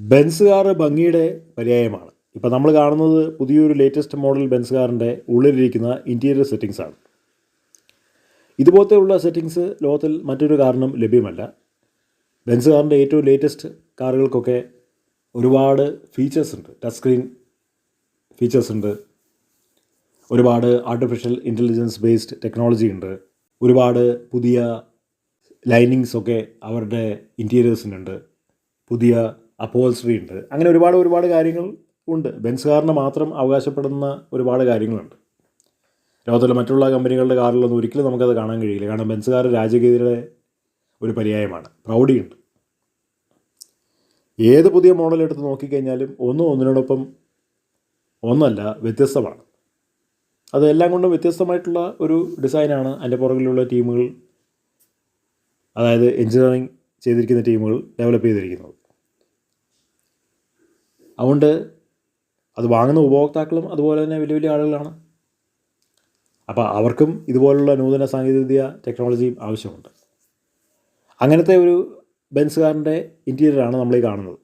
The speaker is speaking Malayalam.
Benz car ഭംഗിയുടെ പര്യായമാണ്. ഇപ്പോൾ നമ്മൾ കാണുന്നത് പുതിയൊരു ലേറ്റസ്റ്റ് മോഡൽ ബെൻസ് കാറിന്റെ ഉള്ളിലിരിക്കുന്ന ഇന്റീരിയർ സെറ്റിങ്സ് ആണ്. ഇതുപോലത്തെ ഉള്ള സെറ്റിങ്സ് ലോകത്തിൽ മറ്റൊരു കാരണം ലഭ്യമല്ല. ബെൻസ് കാറിന്റെ ഏറ്റവും ലേറ്റസ്റ്റ് കാറുകൾക്കൊക്കെ ഒരുപാട് ഫീച്ചേഴ്സ് ഉണ്ട്. ടച്ച് സ്ക്രീൻ ഫീച്ചേഴ്സ് ഉണ്ട്. ഒരുപാട് ആർട്ടിഫിഷ്യൽ ഇന്റലിജൻസ് ബേസ്ഡ് ടെക്നോളജി ഉണ്ട്. ഒരുപാട് പുതിയ ലൈനിങ്സൊക്കെ അവരുടെ ഇന്റീരിയേഴ്സിനുണ്ട് പുതിയ അപ്പോൾസ്ട്രി ഉണ്ട്. അങ്ങനെ ഒരുപാട് ഒരുപാട് കാര്യങ്ങൾ ഉണ്ട്. ബെൻസ് കാറിന് മാത്രം അവകാശപ്പെടുന്ന ഒരുപാട് കാര്യങ്ങളുണ്ട്. ലോകത്തിലെ മറ്റുള്ള കമ്പനികളുടെ കാറിലൊന്നും ഒരിക്കലും നമുക്കത് കാണാൻ കഴിയില്ല. കാരണം ബെൻസ് കാർ രാജഗീതിയുടെ ഒരു പര്യായമാണ്. പ്രൗഢിയുണ്ട്. ഏത് പുതിയ മോഡൽ എടുത്ത് നോക്കിക്കഴിഞ്ഞാലും ഒന്നും ഒന്നിനോടൊപ്പം ഒന്നല്ല വ്യത്യസ്തമാണ്. അത് എല്ലാം കൊണ്ടും വ്യത്യസ്തമായിട്ടുള്ള ഒരു ഡിസൈനാണ് അതിന്റെ പുറകിലുള്ള ടീമുകൾ അതായത് എഞ്ചിനീയറിംഗ് ചെയ്തിരിക്കുന്ന ടീമുകൾ ഡെവലപ്പ് ചെയ്തിരിക്കുന്നത്. അതുകൊണ്ട് അത് വാങ്ങുന്ന ഉപഭോക്താക്കളും അതുപോലെ തന്നെ വലിയ വലിയ ആളുകളാണ്. അപ്പോൾ അവർക്കും ഇതുപോലുള്ള നൂതന സാങ്കേതികവിദ്യ ടെക്നോളജിയും ആവശ്യമുണ്ട്. അങ്ങനത്തെ ഒരു ബെൻസുകാരന്റെ ഇന്റീരിയറാണ് നമ്മൾ ഈ കാണുന്നത്.